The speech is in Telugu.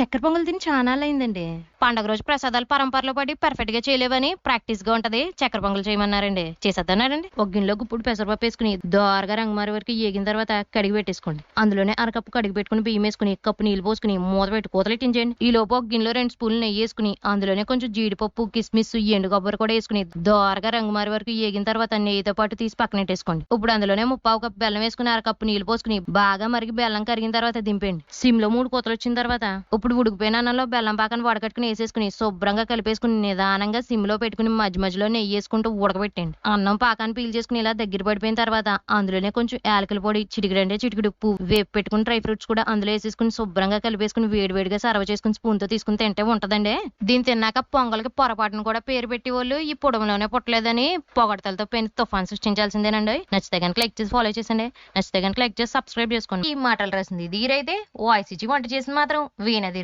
చక్కెర పొంగల్ తిని చాలా అయిందండి పండగ రోజు ప్రసాదాలు పరంపరలో పడి పర్ఫెక్ట్గా చేయలేవని ప్రాక్టీస్గా ఉంటది. చక్కెర పొంగలు చేయమన్నారండి. చేసేద్దన్నారండి. ఒక గిన్నెలో గుప్పుడు పెసరపప్పు వేసుకుని దోరగా రంగుమారి వరకు ఏగిన తర్వాత కడిగి పెట్టేసుకోండి. అందులోనే అరకప్పు కడిగి పెట్టుకుని బియ్యం వేసుకుని కప్పు నీళ్ళు పోసుకుని మూత పెట్టి కూతలెట్టించండి ఈ లోపు ఒక గిన్నెలో రెండు స్పూన్లు నెయ్యి వేసుకుని అందులోనే కొంచెం జీడిపప్పు కిస్మిస్ ఎండు కొబ్బరి కూడా వేసుకుని దోరగా రంగుమారి వరకు ఏగిన తర్వాత నెయ్యితో పాటు తీసి పక్కన పెట్టేసుకోండి. ఇప్పుడు అందులోనే ముప్పావు కప్పు బెల్లం వేసుకుని అరకప్పు నీళ్ళు పోసుకుని బాగా మరిగి బెల్లం కరిగిన తర్వాత దింపండి సిమ్లో మూడు కూతలు వచ్చిన తర్వాత ఇప్పుడు ఉడికిపోయిన అన్నంలో బెల్లం పాకను వడకట్టుకుని వేసేసుకుని శుభ్రంగా కలిపేసుకుని నిదానంగా సిమ్లో పెట్టుకుని మధ్య మధ్యలో నెయ్యి వేసుకుంటూ ఉడకబెట్టండి అన్నం పాకాన్ని పీల్ చేసుకుని ఇలా దగ్గర పడిపోయిన తర్వాత అందులోనే కొంచెం యాలకుల పొడి చిటికిడంటే చిటికిడు ఉప్పు వేపు పెట్టుకుని డ్రై ఫ్రూట్స్ కూడా అందులో వేసేసుకుని శుభ్రంగా కలిపేసుకుని వేడివేడిగా సర్వ్ చేసుకుని స్పూన్తో తీసుకుని తింటే ఉంటదండి. దీన్ని తిన్నాక పొంగల్కి పొరపాటును కూడా పేరు పెట్టి వాళ్ళు ఈ పొడవులోనే పుట్టలేదని పొగడతలతో పెంచి తుఫాన్ సృష్టించాల్సిందేనండి. నచ్చితే కనుక లైక్ చేసి ఫాలో చేసండి నచ్చితే కనుక లైక్ చేసి సబ్స్క్రైబ్ చేసుకోండి. ఈ మాటలు రాసింది దీరైతే వాయిస్ ఇచ్చి వంట చేసి మాత్రం వీణది